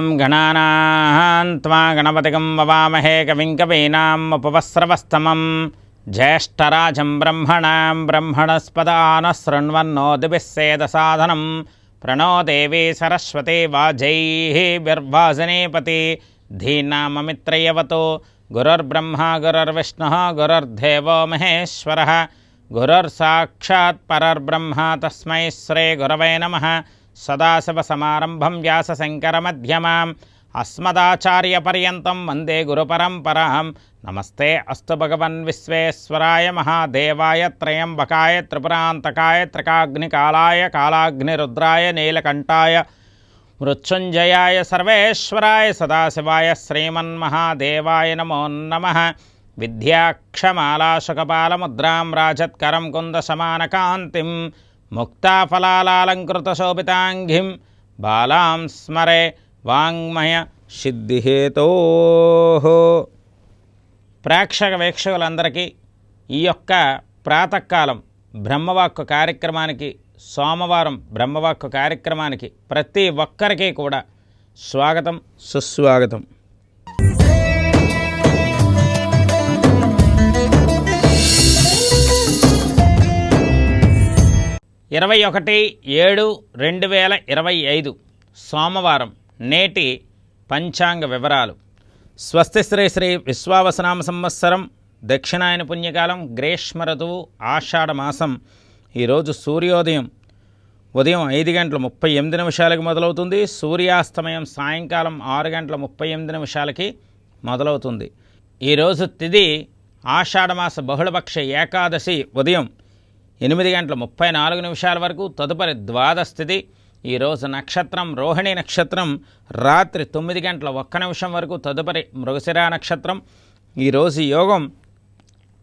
ॐ गणानां त्वा गणपतिकं ववामहे कविं कवीनाम् उपवस्रवस्तमं ज्येष्ठराजं ब्रह्मणां ब्रह्मणस्पदानः प्रणो देवी सरस्वती वाजैः बिर्वासिनीपति धीनाममित्रयवतो। गुरुर्ब्रह्मा, गुरुर्विष्णुः, गुरुर्देवो महेश्वरः। गुरुर्साक्षात् परर्ब्रह्मा तस्मै श्रीगुरवे नमः। సదాశివసమారంభం వ్యాసశంకరమధ్యమాం. అస్మదాచార్యపర్యంతం వందే గురుపరంపరాం. నమస్తే అస్తు భగవన్ విశ్వేశ్వరాయ మహాదేవాయ త్రయంబకాయ త్రిపురాంతకాయ త్రికాగ్నికాలాయ కాలాగ్నిరుద్రాయ నీలకంఠాయ మృత్యుంజయాయ సర్వేశ్వరాయ సదాశివాయ శ్రీమన్మహాదేవాయ నమో నమ. విద్యాక్షమాలాశుకపాలముద్రాం రాజత్కరం కుందసమానకాంతిం ముక్తాఫలాలంకృతశోభితాంఘిం బాలాం స్మరే వాంగ్మయ సిద్ధిహేతో ప్రేక్షక వీక్షకులందరికీ ఈ యొక్క ప్రాతకాలం బ్రహ్మవాక్కు కార్యక్రమానికి సోమవారం బ్రహ్మవాక్కు కార్యక్రమానికి ప్రతి ఒక్కరికి కూడా స్వాగతం సుస్వాగతం. ఇరవై ఒకటి ఏడు రెండు వేల ఇరవై ఐదు సోమవారం నేటి పంచాంగ వివరాలు. స్వస్తి శ్రీ శ్రీ విశ్వావసనామ సంవత్సరం దక్షిణాయన పుణ్యకాలం గ్రీష్మ ఋతువు ఆషాఢమాసం ఈరోజు సూర్యోదయం. ఉదయం ఐదు గంటల ముప్పై ఎనిమిది నిమిషాలకి మొదలవుతుంది. సూర్యాస్తమయం సాయంకాలం ఆరు గంటల ముప్పై ఎనిమిది నిమిషాలకి మొదలవుతుంది. ఈరోజు తిది ఆషాఢమాస బహుళపక్ష ఏకాదశి ఉదయం. ఎనిమిది గంటల ముప్పై నాలుగు నిమిషాల వరకు తదుపరి ద్వాదశ తిథి ఈరోజు నక్షత్రం రోహిణి నక్షత్రం రాత్రి తొమ్మిది గంటల ఒక్క నిమిషం వరకు తదుపరి మృగశిరా నక్షత్రం. ఈరోజు యోగం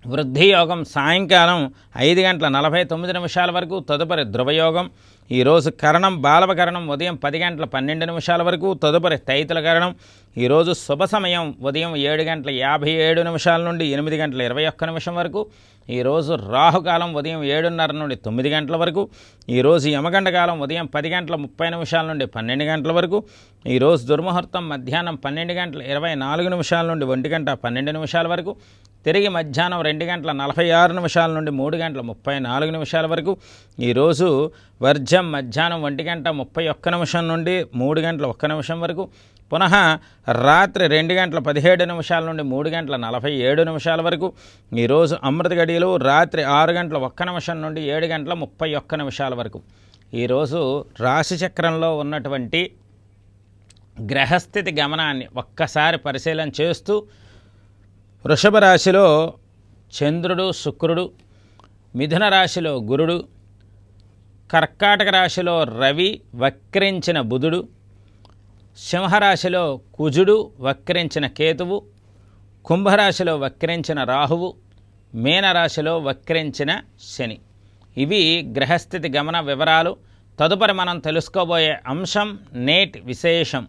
వృద్ధి యోగం సాయంకాలం ఐదు గంటల నలభై తొమ్మిది నిమిషాల వరకు తదుపరి ధ్రువయోగం. ఈరోజు కరణం బాలవకరణం ఉదయం పది గంటల పన్నెండు నిమిషాల వరకు తదుపరి తైతుల కరణం. ఈరోజు శుభ సమయం. ఉదయం ఏడు గంటల యాభై ఏడు నిమిషాల నుండి ఎనిమిది గంటల ఇరవై ఒక్క నిమిషం వరకు. ఈరోజు రాహుకాలం ఉదయం ఏడున్నర నుండి తొమ్మిది గంటల వరకు. ఈరోజు యమగండ కాలం ఉదయం పది గంటల ముప్పై నిమిషాల నుండి పన్నెండు గంటల వరకు. ఈరోజు దుర్ముహూర్తం మధ్యాహ్నం పన్నెండు గంటల ఇరవై నాలుగు నిమిషాల నుండి ఒంటి గంట పన్నెండు నిమిషాల వరకు. తిరిగి మధ్యాహ్నం రెండు గంటల నలభై ఆరు నిమిషాల నుండి మూడు గంటల ముప్పై నాలుగు నిమిషాల వరకు. ఈరోజు వర్జం మధ్యాహ్నం ఒంటి గంట ముప్పై ఒక్క నిమిషం నుండి మూడు గంటల ఒక్క నిమిషం వరకు. పునః రాత్రి రెండు గంటల పదిహేడు నిమిషాల నుండి మూడు గంటల నలభై ఏడు నిమిషాల వరకు ఈరోజు అమృత గడియలు రాత్రి ఆరు గంటల ఒక్క నిమిషం నుండి ఏడు గంటల ముప్పై ఒక్క నిమిషాల వరకు. ఈరోజు రాశిచక్రంలో ఉన్నటువంటి గ్రహస్థితి గమనాన్ని ఒక్కసారి పరిశీలన చేస్తూ వృషభ రాశిలో చంద్రుడు శుక్రుడు మిథున రాశిలో గురుడు కర్కాటక రాశిలో రవి వక్రించిన బుధుడు సింహరాశిలో కుజుడు వక్రించిన కేతువు కుంభరాశిలో వక్రించిన రాహువు మీనరాశిలో వక్రించిన శని. ఇవి గ్రహస్థితి గమన వివరాలు. తదుపరి మనం తెలుసుకోబోయే అంశం నేటి విశేషం.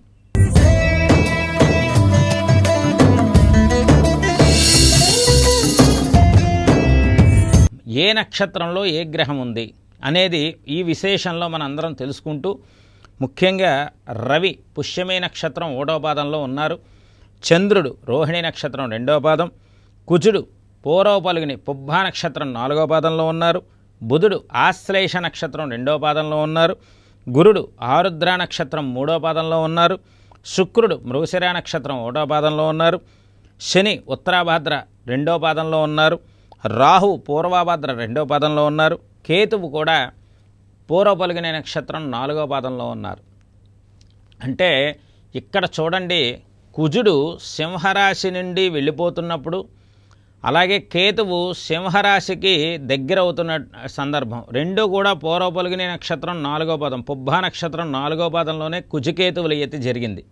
ఏ నక్షత్రంలో ఏ గ్రహం ఉంది అనేది ఈ విశేషంలో మనందరం తెలుసుకుంటూ ముఖ్యంగా రవి పుష్యమే నక్షత్రం ఒకటో పాదంలో ఉన్నారు. చంద్రుడు రోహిణి నక్షత్రం రెండవ పాదం. కుజుడు పూర్వ పలుగుని పుబ్బా నక్షత్రం నాలుగో పాదంలో ఉన్నారు. బుధుడు ఆశ్లేష నక్షత్రం రెండో పాదంలో ఉన్నారు. గురుడు ఆరుద్ర నక్షత్రం మూడో పాదంలో ఉన్నారు. శుక్రుడు మృగశిర నక్షత్రం ఒకటో పాదంలో ఉన్నారు. శని ఉత్తరాభాద్ర రెండో పాదంలో ఉన్నారు. రాహు పూర్వాభాద్ర రెండో పాదంలో ఉన్నారు. కేతువు కూడా పూర్వ పలుగునే నక్షత్రం నాలుగో పాదంలో ఉన్నారు. అంటే ఇక్కడ చూడండి కుజుడు సింహరాశి నుండి వెళ్ళిపోతున్నప్పుడు అలాగే కేతువు సింహరాశికి దగ్గర అవుతున్న సందర్భం. రెండు కూడా పూర్వ పలుగునే నక్షత్రం నాలుగో పాదం. పుబ్బ నక్షత్రం నాలుగో పాదంలోనే కుజుకేతువులు ఎత్తి జరిగింది.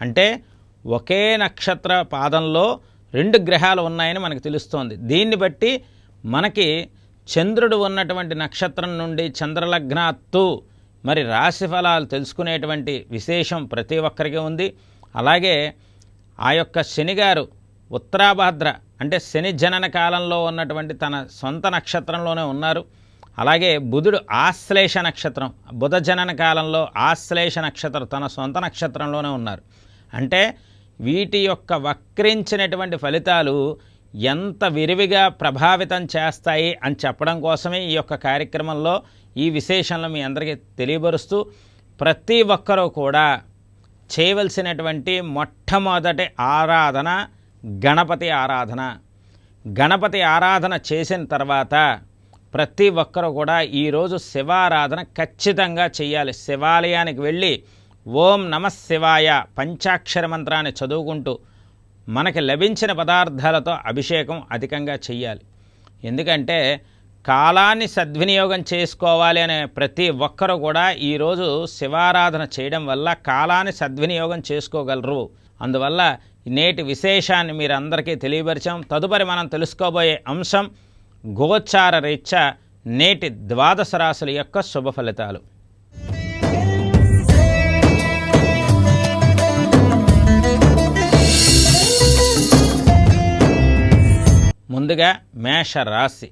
అంటే ఒకే నక్షత్ర పాదంలో రెండు గ్రహాలు ఉన్నాయని మనకు తెలుస్తోంది. దీన్ని బట్టి మనకి చంద్రుడు ఉన్నటువంటి నక్షత్రం నుండి చంద్రలగ్నాత్తు. మరి రాశి ఫలాలు తెలుసుకునేటువంటి విశేషం ప్రతి ఒక్కరికి ఉంది. అలాగే ఆ యొక్క శనిగారు ఉత్తరాభాద్ర అంటే శని జనన కాలంలో ఉన్నటువంటి తన సొంత నక్షత్రంలోనే ఉన్నారు. అలాగే బుధుడు ఆశ్లేష నక్షత్రం బుధ జనన కాలంలో ఆశ్లేష నక్షత్రం తన సొంత నక్షత్రంలోనే ఉన్నారు. అంటే వీటి యొక్క వక్రించినటువంటి ఫలితాలు ఎంత విరివిగా ప్రభావితం చేస్తాయి అని చెప్పడం కోసమే ఈ యొక్క కార్యక్రమంలో ఈ విశేషంలో మీ అందరికీ తెలియబరుస్తూ ప్రతి ఒక్కరూ కూడా చేయవలసినటువంటి మొట్టమొదటి ఆరాధన గణపతి ఆరాధన. గణపతి ఆరాధన చేసిన తర్వాత ప్రతి ఒక్కరూ కూడా ఈరోజు శివారాధన ఖచ్చితంగా చేయాలి. శివాలయానికి వెళ్ళి ఓం నమ శివాయ పంచాక్షర మంత్రాన్ని చదువుకుంటూ మనకి లభించిన పదార్థాలతో అభిషేకం అధికంగా చెయ్యాలి. ఎందుకంటే కాలాన్ని సద్వినియోగం చేసుకోవాలి అనే ప్రతి ఒక్కరూ కూడా ఈరోజు శివారాధన చేయడం వల్ల కాలాన్ని సద్వినియోగం చేసుకోగలరు. అందువల్ల నేటి విశేషాన్ని మీరు అందరికీ తెలియపరిచాం. తదుపరి మనం తెలుసుకోబోయే అంశం గోచార రీత్యా నేటి ద్వాదశ రాశుల యొక్క శుభ ఫలితాలు. ముందుగా మేష రాశి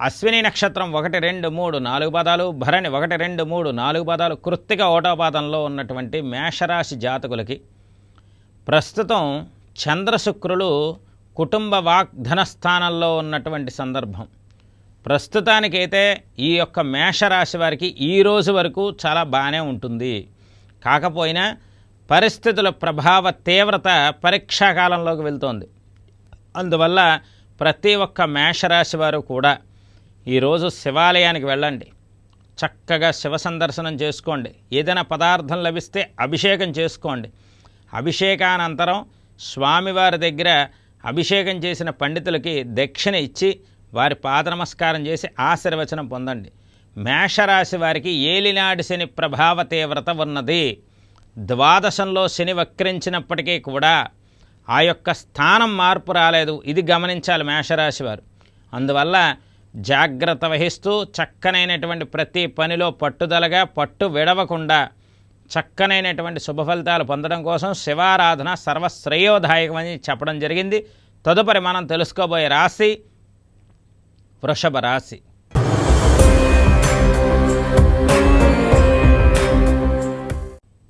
అశ్విని నక్షత్రం ఒకటి రెండు మూడు నాలుగు పదాలు భరణి ఒకటి రెండు మూడు నాలుగు పదాలు కృత్తిక ఓటోపాదంలో ఉన్నటువంటి మేషరాశి జాతకులకి ప్రస్తుతం చంద్రశుక్రులు కుటుంబ వాగ్ధన స్థానంలో ఉన్నటువంటి సందర్భం. ప్రస్తుతానికైతే ఈ యొక్క మేషరాశి వారికి ఈ రోజు వరకు చాలా బాగానే ఉంటుంది. కాకపోయినా పరిస్థితుల ప్రభావ తీవ్రత పరీక్షాకాలంలోకి వెళ్తోంది. అందువల్ల ప్రతి ఒక్క మేషరాశి వారు కూడా ఈరోజు శివాలయానికి వెళ్ళండి. చక్కగా శివ సందర్శనం చేసుకోండి. ఏదైనా పదార్థం లభిస్తే అభిషేకం చేసుకోండి. అభిషేకానంతరం స్వామివారి దగ్గర అభిషేకం చేసిన పండితులకి దక్షిణ ఇచ్చి వారి పాద నమస్కారం చేసి ఆశీర్వచనం పొందండి. మేషరాశి వారికి ఏలినాడి శని ప్రభావ తీవ్రత ఉన్నది. ద్వాదశంలో శని వక్రించినప్పటికీ కూడా ఆ యొక్క స్థానం మార్పు రాలేదు. ఇది గమనించాలి మేషరాశి వారు. అందువల్ల జాగ్రత్త వహిస్తూ చక్కనైనటువంటి ప్రతి పనిలో పట్టుదలగా పట్టు విడవకుండా చక్కనైనటువంటి శుభ ఫలితాలు పొందడం కోసం శివారాధన సర్వశ్రేయోదాయకమని చెప్పడం జరిగింది. తదుపరి మనం తెలుసుకోబోయే రాశి వృషభ రాశి.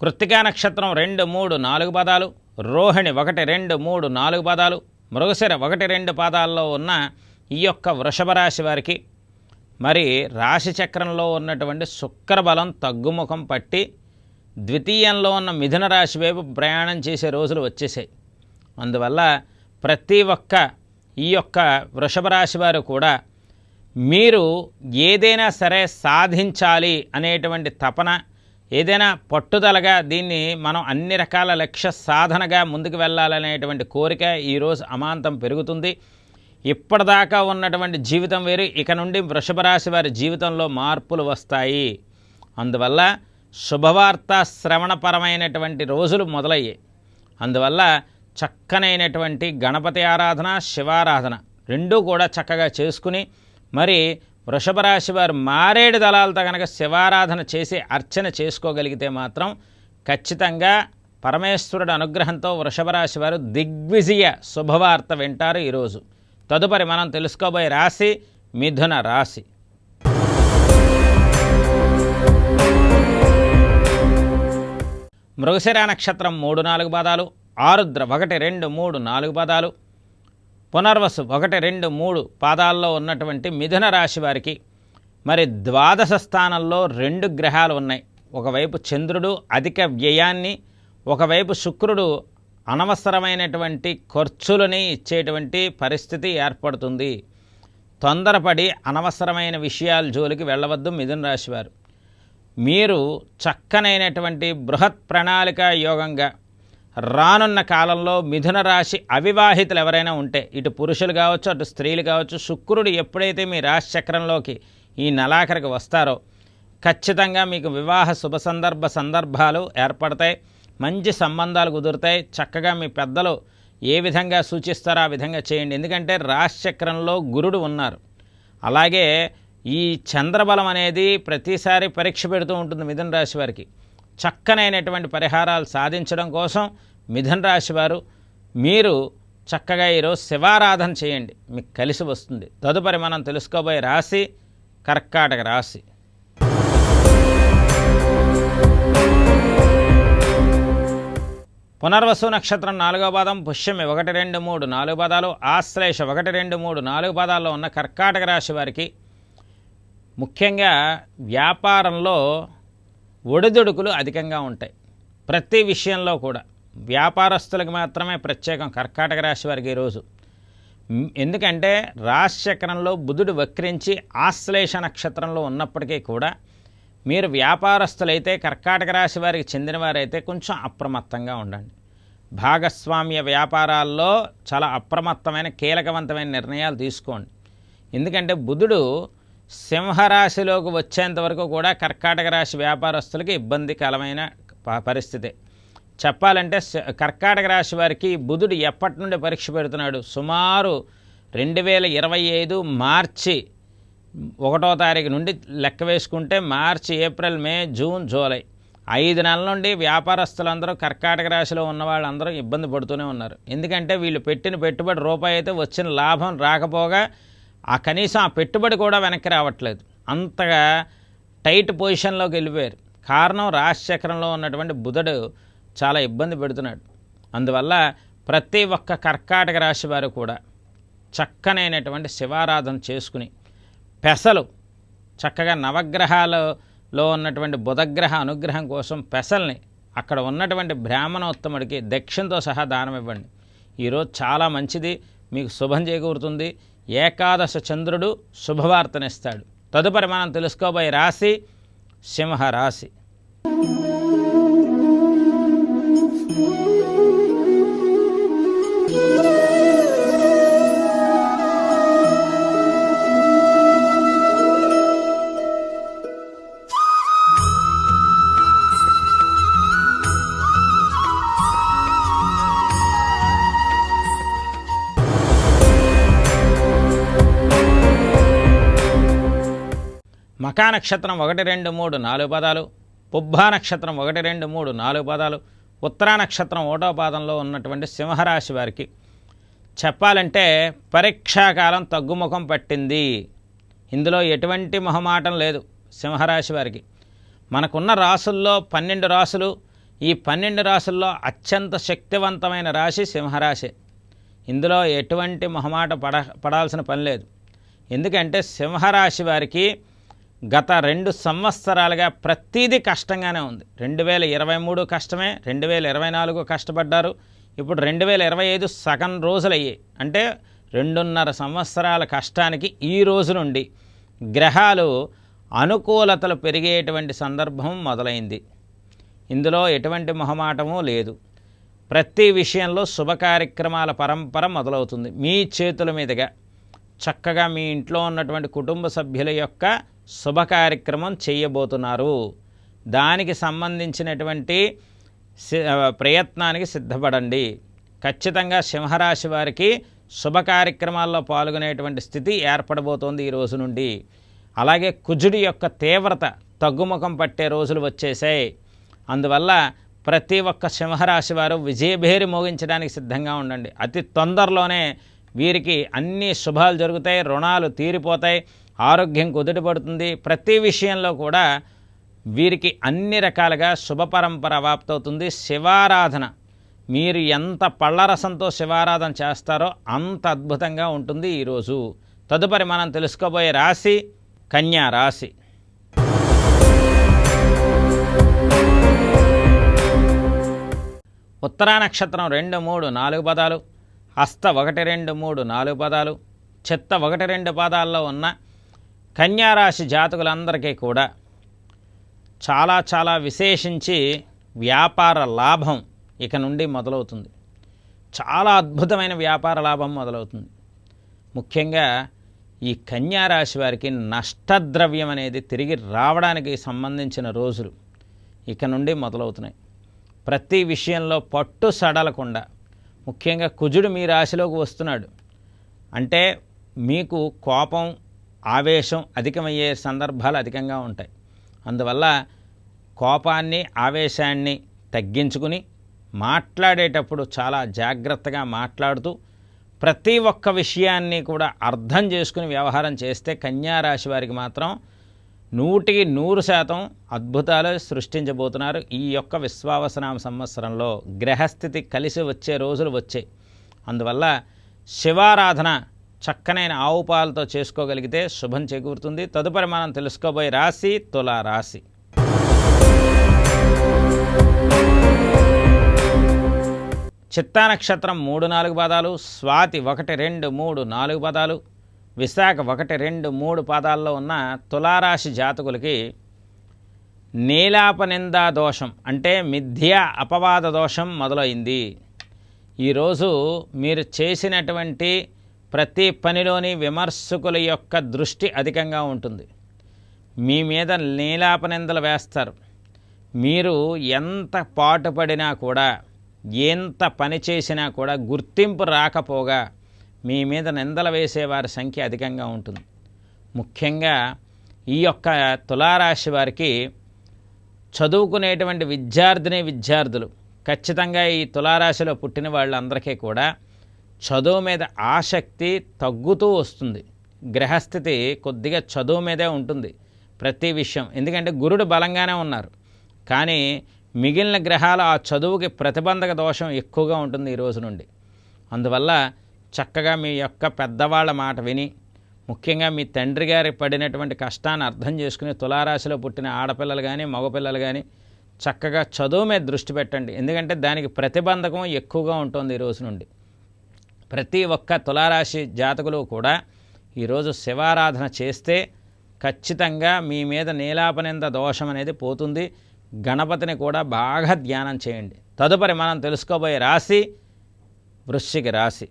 కృత్తికా నక్షత్రం రెండు మూడు నాలుగు పదాలు రోహిణి ఒకటి రెండు మూడు నాలుగు పదాలు మృగశిర ఒకటి రెండు పాదాల్లో ఉన్న ఈ యొక్క వృషభ రాశి వారికి మరి రాశి చక్రంలో ఉన్నటువంటి శుక్రబలం తగ్గుముఖం పట్టి ద్వితీయంలో ఉన్న మిథున రాశి వైపు ప్రయాణం చేసే రోజులు వచ్చేసాయి. అందువల్ల ప్రతి ఒక్క ఈ యొక్క వృషభ రాశి వారు కూడా మీరు ఏదైనా సరే సాధించాలి అనేటువంటి తపన ఏదైనా పట్టుదలగా దీన్ని మనం అన్ని రకాల లక్ష్య సాధనగా ముందుకు వెళ్ళాలనేటువంటి కోరిక ఈరోజు అమాంతం పెరుగుతుంది. ఇప్పటిదాకా ఉన్నటువంటి జీవితం వేరు. ఇక నుండి వృషభ రాశి వారి జీవితంలో మార్పులు వస్తాయి. అందువల్ల శుభవార్త శ్రవణపరమైనటువంటి రోజులు మొదలయ్యాయి. అందువల్ల చక్కనైనటువంటి గణపతి ఆరాధన శివారాధన రెండూ కూడా చక్కగా చేసుకుని మరి వృషభ రాశి వారు మారేడు దళాలతో కనుక శివారాధన చేసి అర్చన చేసుకోగలిగితే మాత్రం ఖచ్చితంగా పరమేశ్వరుడు అనుగ్రహంతో వృషభ రాశి వారు దిగ్విజయ శుభవార్త వింటారు ఈరోజు. తదుపరి మనం తెలుసుకోబోయే రాశి మిథున రాశి. మృగశిర నక్షత్రం మూడు నాలుగు పాదాలు ఆరుద్ర ఒకటి రెండు మూడు నాలుగు పాదాలు పునర్వసు ఒకటి రెండు మూడు పాదాల్లో ఉన్నటువంటి మిథున రాశి వారికి మరి ద్వాదశ స్థానంలో రెండు గ్రహాలు ఉన్నాయి. ఒకవైపు చంద్రుడు అధిక వ్యయాన్ని ఒకవైపు శుక్రుడు అనవసరమైనటువంటి ఖర్చులని ఇచ్చేటువంటి పరిస్థితి ఏర్పడుతుంది. తొందరపడి అనవసరమైన విషయాల జోలికి వెళ్ళవద్దు మిథున రాశివారు మీరు చక్కనైనటువంటి బృహత్ ప్రణాళిక యోగంగా రానున్న కాలంలో మిథున రాశి అవివాహితులు ఎవరైనా ఉంటే ఇటు పురుషులు కావచ్చు అటు స్త్రీలు కావచ్చు శుక్రుడు ఎప్పుడైతే మీ రాశి చక్రంలోకి ఈ నెలాఖరికి వస్తారో ఖచ్చితంగా మీకు వివాహ శుభ సందర్భ సందర్భాలు ఏర్పడతాయి మంచి సంబంధాలు కుదురుతాయి చక్కగా మీ పెద్దలు ఏ విధంగా సూచిస్తారో ఆ విధంగా చేయండి. ఎందుకంటే రాశిచక్రంలో గురుడు ఉన్నారు. అలాగే ఈ చంద్రబలం అనేది ప్రతిసారి పరీక్ష పెడుతూ ఉంటుంది మిథున రాశి వారికి. చక్కనైనటువంటి పరిహారాలు సాధించడం కోసం మిథున రాశి వారు మీరు చక్కగా ఈరోజు శివారాధన చేయండి. మీకు కలిసి వస్తుంది. తదుపరి మనం తెలుసుకోబోయే రాశి కర్కాటక రాశి. పునర్వసు నక్షత్రం నాలుగో పాదం పుష్యమి ఒకటి రెండు మూడు నాలుగు పదాలు ఆశ్లేష ఒకటి రెండు మూడు నాలుగు పదాల్లో ఉన్న కర్కాటక రాశి వారికి ముఖ్యంగా వ్యాపారంలో ఒడిదుడుకులు అధికంగా ఉంటాయి. ప్రతి విషయంలో కూడా వ్యాపారస్తులకు మాత్రమే ప్రత్యేకం కర్కాటక రాశి వారికి ఈరోజు ఎందుకంటే రాశిచక్రంలో బుధుడు వక్రించి ఆశ్లేష నక్షత్రంలో ఉన్నప్పటికీ కూడా మీరు వ్యాపారస్తులైతే కర్కాటక రాశి వారికి చెందినవారైతే కొంచెం అప్రమత్తంగా ఉండండి. భాగస్వామ్య వ్యాపారాల్లో చాలా అప్రమత్తమైన కీలకవంతమైన నిర్ణయాలు తీసుకోండి. ఎందుకంటే బుధుడు సింహరాశిలోకి వచ్చేంత వరకు కూడా కర్కాటక రాశి వ్యాపారస్తులకి ఇబ్బందికరమైన పరిస్థితి. చెప్పాలంటే కర్కాటక రాశి వారికి బుధుడు ఎప్పటి నుండి పరీక్ష పెడుతున్నాడు? సుమారు రెండు వేల ఇరవై ఐదు మార్చి ఒకటో తారీఖు నుండి లెక్క వేసుకుంటే March April May June July. ఐదు నెలల నుండి వ్యాపారస్తులందరూ కర్కాటక రాశిలో ఉన్న వాళ్ళందరూ ఇబ్బంది పడుతూనే ఉన్నారు. ఎందుకంటే వీళ్ళు పెట్టిన పెట్టుబడి రూపాయి అయితే వచ్చిన లాభం రాకపోగా ఆ కనీసం ఆ పెట్టుబడి కూడా వెనక్కి రావట్లేదు. అంతగా టైట్ పొజిషన్లోకి వెళ్ళిపోయారు. కారణం రాశిచక్రంలో ఉన్నటువంటి బుధుడు చాలా ఇబ్బంది పెడుతున్నాడు. అందువల్ల ప్రతి ఒక్క కర్కాటక రాశి వారు కూడా చక్కనైనటువంటి శివారాధన చేసుకుని పెసలు చక్కగా నవగ్రహాలలో ఉన్నటువంటి బుధగ్రహ అనుగ్రహం కోసం పెసల్ని అక్కడ ఉన్నటువంటి బ్రాహ్మణోత్తముడికి దక్షిణతో సహా దానం ఇవ్వండి. ఈరోజు చాలా మంచిది మీకు శుభం చేకూరుతుంది. ఏకాదశ చంద్రుడు శుభవార్తనిస్తాడు. తదుపరి మనం తెలుసుకోబోయే రాశి సింహ మకా నక్షత్రం ఒకటి రెండు మూడు నాలుగు పదాలు పుబ్బా నక్షత్రం ఒకటి రెండు మూడు నాలుగు పదాలు ఉత్తరా నక్షత్రం ఒకటో పాదంలో ఉన్నటువంటి సింహరాశి వారికి చెప్పాలంటే పరీక్షాకాలం తగ్గుముఖం పట్టింది. ఇందులో ఎటువంటి మొహమాటం లేదు సింహరాశి వారికి. మనకున్న రాసుల్లో పన్నెండు రాసులు ఈ పన్నెండు రాసుల్లో అత్యంత శక్తివంతమైన రాశి సింహరాశి. ఇందులో ఎటువంటి మొహమాట పడ పడాల్సిన పని లేదు. ఎందుకంటే సింహరాశి వారికి గత రెండు సంవత్సరాలుగా ప్రతీదీ కష్టంగానే ఉంది. రెండు వేల ఇరవై మూడు కష్టమే రెండు వేల ఇరవై నాలుగు కష్టపడ్డారు. ఇప్పుడు రెండు వేల ఇరవై ఐదు సగం రోజులు అయ్యాయి అంటే రెండున్నర సంవత్సరాల కష్టానికి ఈ రోజు నుండి గ్రహాలు అనుకూలతలు పెరిగేటువంటి సందర్భం మొదలైంది. ఇందులో ఎటువంటి మొహమాటము లేదు. ప్రతి విషయంలో శుభ కార్యక్రమాల పరంపర మొదలవుతుంది. మీ చేతుల మీదుగా చక్కగా మీ ఇంట్లో ఉన్నటువంటి కుటుంబ సభ్యుల యొక్క శుభ కార్యక్రమం చేయబోతున్నారు. దానికి సంబంధించినటువంటి సి- ప్రయత్నానికి సిద్ధపడండి. ఖచ్చితంగా సింహరాశి వారికి శుభ కార్యక్రమాల్లో పాల్గొనేటువంటి స్థితి ఏర్పడబోతోంది ఈ రోజు నుండి. అలాగే కుజుడి యొక్క తీవ్రత తగ్గుముఖం పట్టే రోజులు వచ్చేసాయి అందువల్ల ప్రతి ఒక్క సింహరాశి వారు విజయభేరి మోగించడానికి సిద్ధంగా ఉండండి. అతి తొందరలోనే వీరికి అన్ని శుభాలు జరుగుతాయి రుణాలు తీరిపోతాయి. ఆరోగ్యం కుదుటపడుతుంది ప్రతి విషయంలో కూడా వీరికి అన్ని రకాలుగా శుభపరంపర వాప్తవుతుంది శివారాధన. మీరు ఎంత పళ్ళరసంతో శివారాధన చేస్తారో అంత అద్భుతంగా ఉంటుంది ఈరోజు. తదుపరి మనం తెలుసుకోబోయే రాశి కన్యా రాశి. ఉత్తరా నక్షత్రం రెండు మూడు నాలుగు పదాలు. హస్త ఒకటి రెండు మూడు నాలుగు పదాలు. చెత్త ఒకటి రెండు పదాల్లో ఉన్న కన్యారాశి జాతకులందరికీ కూడా చాలా చాలా విశేషించి వ్యాపార లాభం ఇక నుండి మొదలవుతుంది. చాలా అద్భుతమైన వ్యాపార లాభం మొదలవుతుంది. ముఖ్యంగా ఈ కన్యారాశి వారికి నష్టద్రవ్యం అనేది తిరిగి రావడానికి సంబంధించిన రోజులు ఇక నుండి మొదలవుతున్నాయి. ప్రతి విషయంలో పట్టు సడలకుండా ముఖ్యంగా కుజుడు మీ రాశిలోకి వస్తున్నాడు. అంటే మీకు కోపం ఆవేశం అధికమయ్యే సందర్భాలు అధికంగా ఉంటాయి. అందువల్ల కోపాన్ని ఆవేశాన్ని తగ్గించుకుని మాట్లాడేటప్పుడు చాలా జాగ్రత్తగా మాట్లాడుతూ ప్రతి ఒక్క విషయాన్ని కూడా అర్థం చేసుకుని వ్యవహారం చేస్తే కన్యారాశి వారికి మాత్రం నూటికి నూరు శాతం అద్భుతాలు సృష్టించబోతున్నారు. ఈ యొక్క విశ్వావసనామ సంవత్సరంలో గ్రహస్థితి కలిసి వచ్చే రోజులు వచ్చాయి. అందువల్ల శివారాధన చక్కనైన ఆవు పాలతో చేసుకోగలిగితే శుభం చేకూరుతుంది. తదుపరి మనం తెలుసుకోబోయే రాశి తుల రాశి. చిత్తా నక్షత్రం మూడు నాలుగు పదాలు స్వాతి ఒకటి రెండు మూడు నాలుగు పదాలు విశాఖ ఒకటి రెండు మూడు పాదాల్లో ఉన్న తులారాశి జాతకులకి నీలాపనిందా దోషం అంటే మిథ్యా అపవాద దోషం మొదలైంది. ఈరోజు మీరు చేసినటువంటి ప్రతి పనిలోని విమర్శకుల యొక్క దృష్టి అధికంగా ఉంటుంది. మీ మీద నీలాపనిందలు వేస్తారు. మీరు ఎంత పాటుపడినా కూడా ఎంత పని చేసినా కూడా గుర్తింపు రాకపోగా మీ మీద నిందలు వేసేవారి సంఖ్య అధికంగా ఉంటుంది. ముఖ్యంగా ఈ యొక్క తులారాశి వారికి చదువుకునేటువంటి విద్యార్థిని విద్యార్థులు ఖచ్చితంగా ఈ తులారాశిలో పుట్టిన వాళ్ళందరికీ కూడా చదువు మీద ఆసక్తి తగ్గుతూ వస్తుంది. గ్రహస్థితి కొద్దిగా చదువు మీదే ఉంటుంది ప్రతి విషయం. ఎందుకంటే గురుడు బలంగానే ఉన్నారు. కానీ మిగిలిన గ్రహాలు ఆ చదువుకి ప్రతిబంధక దోషం ఎక్కువగా ఉంటుంది ఈ రోజు నుండి. అందువల్ల చక్కగా మీ యొక్క పెద్దవాళ్ళ మాట విని ముఖ్యంగా మీ తండ్రి గారి పడినటువంటి కష్టాన్ని అర్థం చేసుకుని తులారాశిలో పుట్టిన ఆడపిల్లలు కానీ మగపిల్లలు కానీ చక్కగా చదువు మీద దృష్టి పెట్టండి. ఎందుకంటే దానికి ప్రతిబంధకం ఎక్కువగా ఉంటుంది ఈ రోజు నుండి. ప్రతి ఒక్క తులారాశి జాతకులు కూడా ఈరోజు శివారాధన చేస్తే ఖచ్చితంగా మీ మీద నీలాపనింద దోషం అనేది పోతుంది. గణపతిని కూడా బాగా ధ్యానం చేయండి. తదుపరి మనం తెలుసుకోబోయే రాశి వృశ్చిక రాశి.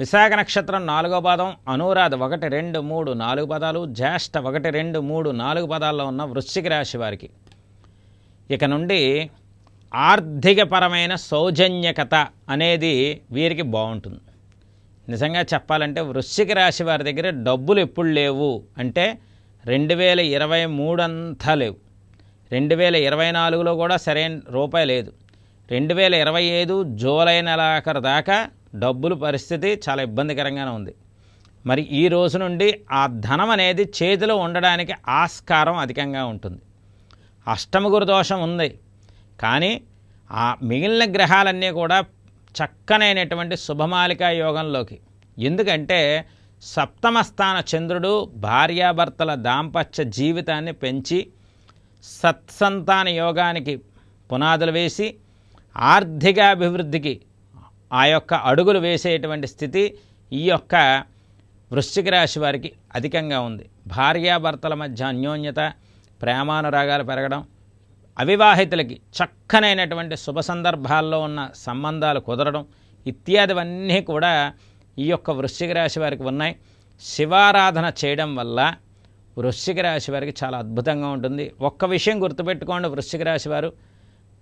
విశాఖ నక్షత్రం నాలుగో పాదం అనురాధ ఒకటి రెండు మూడు నాలుగు పదాలు జ్యేష్ఠ ఒకటి రెండు మూడు నాలుగు పదాల్లో ఉన్న వృశ్చిక రాశి వారికి. ఇక నుండి ఆర్థికపరమైన సౌజన్యకత అనేది వీరికి బాగుంటుంది. నిజంగా చెప్పాలంటే వృశ్చిక రాశి వారి దగ్గర డబ్బులు ఎప్పుడు లేవు అంటే రెండు వేల ఇరవై మూడు అంతా లేవు. రెండు వేల ఇరవై నాలుగులో కూడా సరైన రూపాయి లేదు. రెండు వేల ఇరవై ఐదు జూలై నెలాఖరు దాకా డబ్బులు పరిస్థితి చాలా ఇబ్బందికరంగానే ఉంది. మరి ఈ రోజు నుండి ఆ ధనం అనేది చేతిలో ఉండడానికి ఆస్కారం అధికంగా ఉంటుంది. అష్టమగురు దోషం ఉంది. కానీ ఆ మిగిలిన గ్రహాలన్నీ కూడా చక్కనైనటువంటి శుభమాలికా యోగంలోకి. ఎందుకంటే సప్తమ స్థాన చంద్రుడు భార్యాభర్తల దాంపత్య జీవితాన్ని పెంచి సత్సంతాన యోగానికి పునాదులు వేసి ఆర్థికాభివృద్ధికి ఆ యొక్క అడుగులు వేసేటువంటి స్థితి ఈ యొక్క వృశ్చిక రాశి వారికి అధికంగా ఉంది. భార్యాభర్తల మధ్య అన్యోన్యత ప్రేమానురాగాలు పెరగడం అవివాహితులకి చక్కనైనటువంటి శుభ సందర్భాల్లో ఉన్న సంబంధాలు కుదరడం ఇత్యాదివన్నీ కూడా ఈ యొక్క వృశ్చిక రాశి వారికి ఉన్నాయి. శివారాధన చేయడం వల్ల వృశ్చిక రాశి వారికి చాలా అద్భుతంగా ఉంటుంది. ఒక్క విషయం గుర్తుపెట్టుకోండి వృశ్చిక రాశి వారు.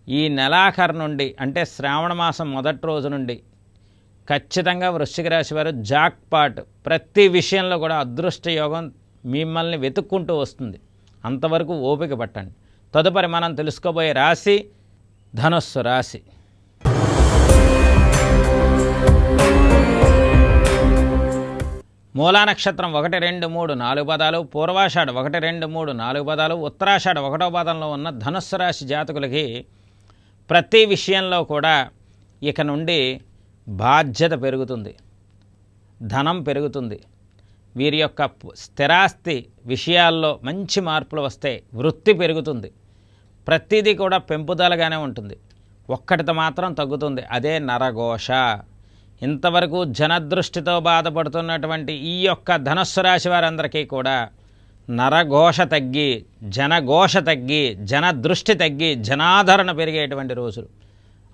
ఈ నెలాఖరు నుండి అంటే శ్రావణ మాసం మొదటి రోజు నుండి ఖచ్చితంగా వృశ్చిక రాశి వారు జాక్పాట్ ప్రతి విషయంలో కూడా అదృష్ట యోగం మిమ్మల్ని వెతుక్కుంటూ వస్తుంది. అంతవరకు ఓపిక పట్టండి. తదుపరి మనం తెలుసుకోబోయే రాశి ధనుస్సు రాశి. మూలా నక్షత్రం ఒకటి రెండు మూడు నాలుగు పదాలు పూర్వాషాఢ ఒకటి రెండు మూడు నాలుగు పదాలు ఉత్తరాషాఢ ఒకటో పదంలో ఉన్న ధనుస్సు రాశి జాతకులకి ప్రతి విషయంలో కూడా ఇక నుండి బాధ్యత పెరుగుతుంది. ధనం పెరుగుతుంది. వీరి యొక్క స్థిరాస్తి విషయాల్లో మంచి మార్పులు వస్తాయి వృత్తి పెరుగుతుంది. ప్రతిదీ కూడా పెంపుదలగానే ఉంటుంది. ఒక్కటితో మాత్రం తగ్గుతుంది. అదే నరఘోష. ఇంతవరకు జనదృష్టితో బాధపడుతున్నటువంటి ఈ యొక్క ధనస్సు రాశి వారందరికీ కూడా నరఘోష తగ్గి జనఘోష తగ్గి జనదృష్టి తగ్గి జనాదరణ పెరిగేటువంటి రోజులు.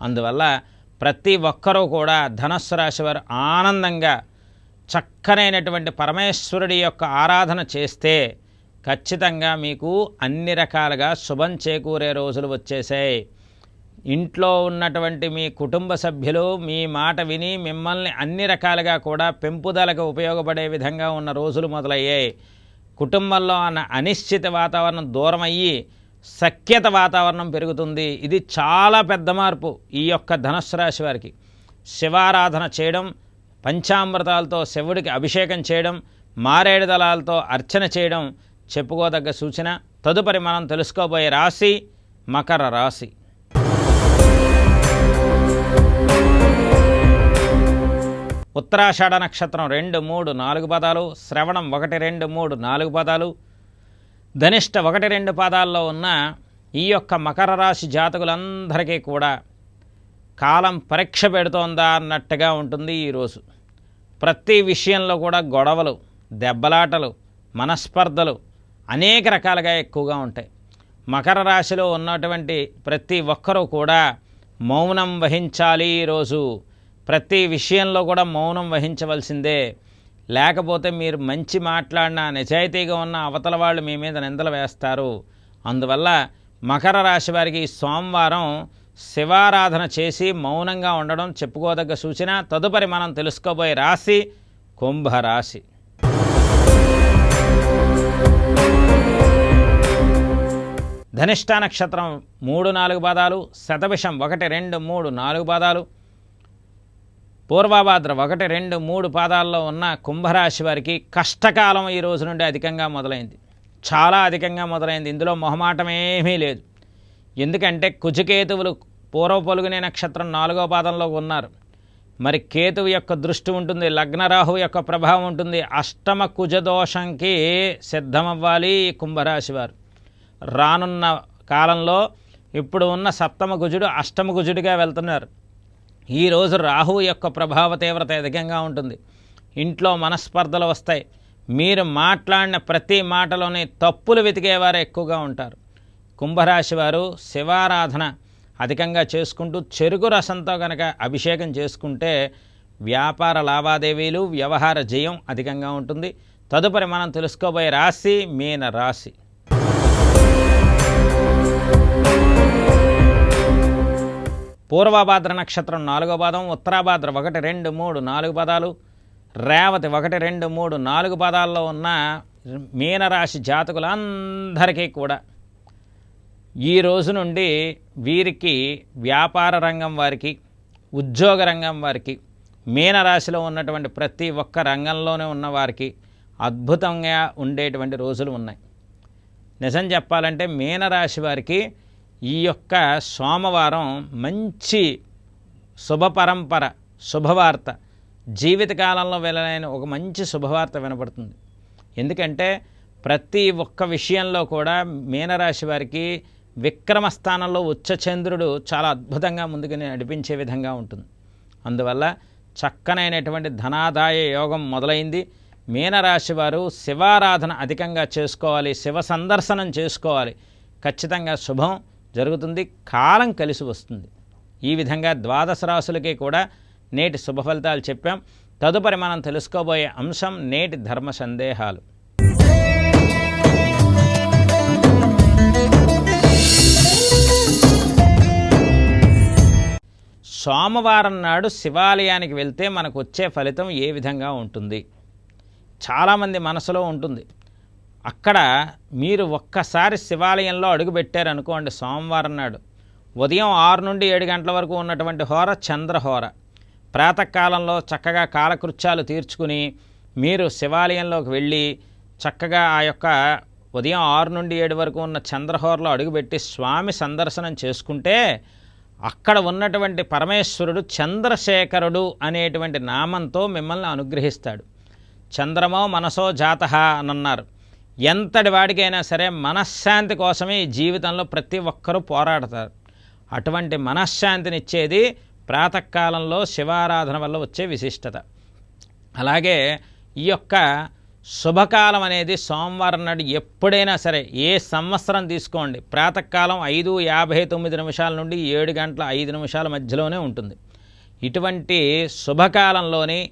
అందువల్ల ప్రతి ఒక్కరూ కూడా ధనస్సు రాశి వారు ఆనందంగా చక్కనైనటువంటి పరమేశ్వరుడి యొక్క ఆరాధన చేస్తే ఖచ్చితంగా మీకు అన్ని రకాలుగా శుభం చేకూరే రోజులు వచ్చేసాయి. ఇంట్లో ఉన్నటువంటి మీ కుటుంబ సభ్యులు మీ మాట విని మిమ్మల్ని అన్ని రకాలుగా కూడా పెంపుదలకు ఉపయోగపడే విధంగా ఉన్న రోజులు మొదలయ్యాయి. కుటుంబంలో అన్న అనిశ్చిత వాతావరణం దూరం అయ్యి సఖ్యత వాతావరణం పెరుగుతుంది. ఇది చాలా పెద్ద మార్పు ఈ యొక్క ధనుస్సు రాశి వారికి. శివారాధన చేయడం పంచామృతాలతో శివుడికి అభిషేకం చేయడం మారేడు దళాలతో అర్చన చేయడం చెప్పుకోదగ్గ సూచన. తదుపరి మనం తెలుసుకోబోయే రాశి మకర రాశి. ఉత్తరాషాఢ నక్షత్రం రెండు మూడు నాలుగు పదాలు. శ్రవణం ఒకటి రెండు మూడు నాలుగు పదాలు. ధనిష్ట ఒకటి రెండు పాదాల్లో ఉన్న ఈ యొక్క మకర రాశి జాతకులందరికీ కూడా కాలం పరీక్ష పెడుతోందా అన్నట్టుగా ఉంటుంది ఈరోజు ప్రతి విషయంలో కూడా గొడవలు దెబ్బలాటలు మనస్పర్ధలు అనేక రకాలుగా ఎక్కువగా ఉంటాయి. మకర రాశిలో ఉన్నటువంటి ప్రతి ఒక్కరూ కూడా మౌనం వహించాలి ఈరోజు ప్రతి విషయంలో కూడా మౌనం వహించవలసిందే. లేకపోతే మీరు మంచి మాట్లాడినా నిజాయితీగా ఉన్న అవతల వాళ్ళు మీ మీద నిందలు వేస్తారు. అందువల్ల మకర రాశి వారికి సోమవారం శివారాధన చేసి మౌనంగా ఉండడం చెప్పుకోదగ్గ సూచన. తదుపరి మనం తెలుసుకోబోయే రాశి కుంభరాశి. ధనిష్ట నక్షత్రం మూడు నాలుగు పాదాలు శతభిషం ఒకటి రెండు మూడు నాలుగు పాదాలు పూర్వభాద్ర ఒకటి రెండు మూడు పాదాల్లో ఉన్న కుంభరాశి వారికి కష్టకాలం ఈ రోజు నుండి అధికంగా మొదలైంది. చాలా అధికంగా మొదలైంది. ఇందులో మొహమాటమేమీ లేదు. ఎందుకంటే కుజకేతువులు పూర్వ పొలుగునే నక్షత్రం నాలుగో పాదంలో ఉన్నారు. మరి కేతువు యొక్క దృష్టి ఉంటుంది లగ్నరాహు యొక్క ప్రభావం ఉంటుంది. అష్టమ కుజదోషంకి సిద్ధమవ్వాలి ఈ కుంభరాశి వారు. రానున్న కాలంలో ఇప్పుడు ఉన్న సప్తమ గుజుడు అష్టమ గుజుడిగా వెళ్తున్నారు. ఈరోజు రాహువు యొక్క ప్రభావ తీవ్రత అధికంగా ఉంటుంది. ఇంట్లో మనస్పర్ధలు వస్తాయి. మీరు మాట్లాడిన ప్రతి మాటలోని తప్పులు వెతికేవారు ఎక్కువగా ఉంటారు. కుంభరాశి వారు శివారాధన అధికంగా చేసుకుంటూ చెరుకు రసంతో కనుక అభిషేకం చేసుకుంటే వ్యాపార లావాదేవీలు వ్యవహార జయం అధికంగా ఉంటుంది. తదుపరి మనం తెలుసుకోబోయే రాశి మీన రాశి పూర్వభాద్ర నక్షత్రం నాలుగో పాదం ఉత్తరాభాద్ర ఒకటి రెండు మూడు నాలుగు పదాలు రేవతి ఒకటి రెండు మూడు నాలుగు పదాల్లో ఉన్న మీనరాశి జాతకులందరికీ కూడా ఈ రోజు నుండి వీరికి వ్యాపార రంగం వారికి ఉద్యోగ రంగం వారికి మీనరాశిలో ఉన్నటువంటి ప్రతి ఒక్క రంగంలోనే ఉన్న వారికి అద్భుతంగా ఉండేటువంటి రోజులు ఉన్నాయి. నిజం చెప్పాలంటే మీనరాశి వారికి ఈ యొక్క సోమవారం మంచి శుభపరంపర శుభవార్త. జీవితకాలంలో వెళ్ళలేని ఒక మంచి శుభవార్త వినపడుతుంది. ఎందుకంటే ప్రతి ఒక్క విషయంలో కూడా మీనరాశి వారికి విక్రమ స్థానంలో ఉచ్చచంద్రుడు చాలా అద్భుతంగా ముందుకు నడిపించే విధంగా ఉంటుంది. అందువల్ల చక్కనైనటువంటి ధనాదాయ యోగం మొదలైంది. మీనరాశి వారు శివారాధన అధికంగా చేసుకోవాలి శివ సందర్శనం చేసుకోవాలి. ఖచ్చితంగా శుభం. జరుగుతుంది కాలం కలిసి వస్తుంది. ఈ విధంగా ద్వాదశ రాసులకి కూడా నేటి శుభ ఫలితాలు చెప్పాం. తదుపరి మనం తెలుసుకోబోయే అంశం నేటి ధర్మ సందేహాలు. సోమవారం నాడు శివాలయానికి వెళ్తే మనకు వచ్చే ఫలితం ఏ విధంగా ఉంటుంది? చాలామంది మనసులో ఉంటుంది. అక్కడ మీరు ఒక్కసారి శివాలయంలో అడుగుపెట్టారనుకోండి సోమవారం నాడు. ఉదయం ఆరు నుండి ఏడు గంటల వరకు ఉన్నటువంటి హోర చంద్రహోర ప్రాతకాలంలో చక్కగా కాలకృత్యాలు తీర్చుకుని మీరు శివాలయంలోకి వెళ్ళి చక్కగా ఆ యొక్క ఉదయం ఆరు నుండి ఏడు వరకు ఉన్న చంద్రహోరలో అడుగుపెట్టి స్వామి సందర్శనం చేసుకుంటే అక్కడ ఉన్నటువంటి పరమేశ్వరుడు చంద్రశేఖరుడు అనేటువంటి నామంతో మిమ్మల్ని అనుగ్రహిస్తాడు. చంద్రమో మనసో జాత అని అన్నారు. ఎంతటి వాడికైనా సరే మనశ్శాంతి కోసమే ఈ జీవితంలో ప్రతి ఒక్కరూ పోరాడతారు. అటువంటి మనశ్శాంతినిచ్చేది ప్రాతకాలంలో శివారాధన వల్ల వచ్చే విశిష్టత. అలాగే ఈ యొక్క శుభకాలం అనేది సోమవారం నాడు ఎప్పుడైనా సరే ఏ సంవత్సరం తీసుకోండి. ప్రాతకాలం ఐదు యాభై తొమ్మిది నిమిషాల నుండి ఏడు గంటల ఐదు నిమిషాల మధ్యలోనే ఉంటుంది. ఇటువంటి శుభకాలంలోని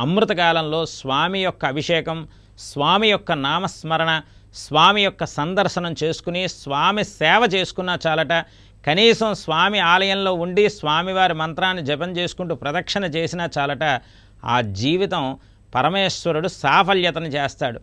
అమృతకాలంలో స్వామి యొక్క అభిషేకం స్వామి యొక్క నామస్మరణ స్వామి యొక్క సందర్శనం చేసుకుని స్వామి సేవ చేసుకున్నా చాలట. కనీసం స్వామి ఆలయంలో ఉండి స్వామివారి మంత్రాన్ని జపం చేసుకుంటూ ప్రదక్షిణ చేసినా చాలట. ఆ జీవితం పరమేశ్వరుడు సాఫల్యతను చేస్తాడు.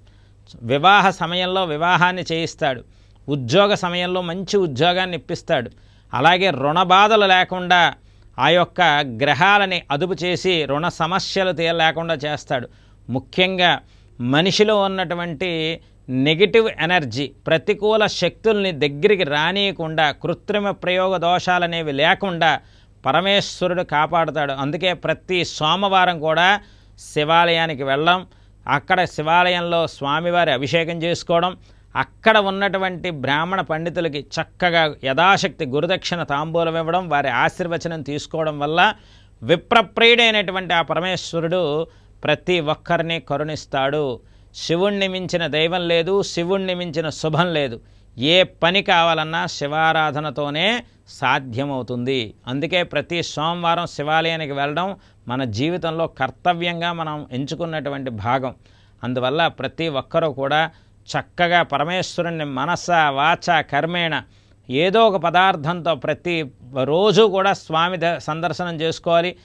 వివాహ సమయంలో వివాహాన్ని చేయిస్తాడు. ఉద్యోగ సమయంలో మంచి ఉద్యోగాన్ని ఇప్పిస్తాడు. అలాగే రుణ బాధలు లేకుండా ఆ యొక్క గ్రహాలని అదుపు చేసి రుణ సమస్యలు తీయ లేకుండా చేస్తాడు. ముఖ్యంగా మనిషిలో ఉన్నటువంటి నెగిటివ్ ఎనర్జీ ప్రతికూల శక్తుల్ని దగ్గరికి రానియకుండా కృత్రిమ ప్రయోగ దోషాలనేవి లేకుండా పరమేశ్వరుడు కాపాడుతాడు. అందుకే ప్రతి సోమవారం కూడా శివాలయానికి వెళ్ళడం అక్కడ శివాలయంలో స్వామివారి అభిషేకం చేసుకోవడం. అక్కడ ఉన్నటువంటి బ్రాహ్మణ పండితులకి చక్కగా యథాశక్తి గురుదక్షిణ తాంబూలం ఇవ్వడం వారి ఆశీర్వచనం తీసుకోవడం వల్ల విప్రప్రియుడైనటువంటి ఆ పరమేశ్వరుడు ప్రతి ఒక్కరిని కరుణిస్తాడు. శివుణ్ణి మించిన దైవం లేదు శివుణ్ణి మించిన శుభం లేదు. ఏ పని కావాలన్నా శివారాధనతోనే సాధ్యమవుతుంది. అందుకే ప్రతి సోమవారం శివాలయానికి వెళ్ళడం మన జీవితంలో కర్తవ్యంగా మనం ఎంచుకున్నటువంటి భాగం. అందువల్ల ప్రతి ఒక్కరూ కూడా చక్కగా పరమేశ్వరుణ్ణి మనస వాచ కర్మేణ ఏదో ఒక పదార్థంతో ప్రతి రోజు కూడా స్వామి సందర్శనం చేసుకోవాలి.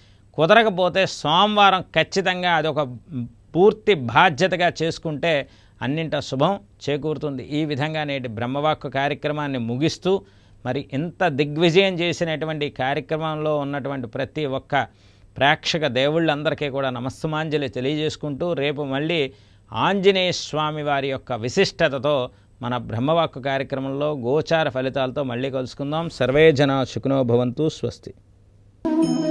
కుదరకపోతే సోమవారం ఖచ్చితంగా అది ఒక పూర్తి బాధ్యతగా చేసుకుంటే అన్నింట శుభం చేకూరుతుంది ఈ విధంగా నేటి బ్రహ్మవాక్కు కార్యక్రమాన్ని ముగిస్తూ మరి ఇంత దిగ్విజయం చేసినటువంటి కార్యక్రమంలో ఉన్నటువంటి ప్రతి ఒక్క ప్రేక్షక దేవుళ్ళందరికీ కూడా నమస్సుమాంజలి తెలియజేసుకుంటూ రేపు మళ్ళీ ఆంజనేయ స్వామి వారి యొక్క విశిష్టతతో మన బ్రహ్మవాక్కు కార్యక్రమంలో గోచార ఫలితాలతో మళ్ళీ కలుసుకుందాం సర్వే జన సుఖనో భవంతు స్వస్తి Thank you.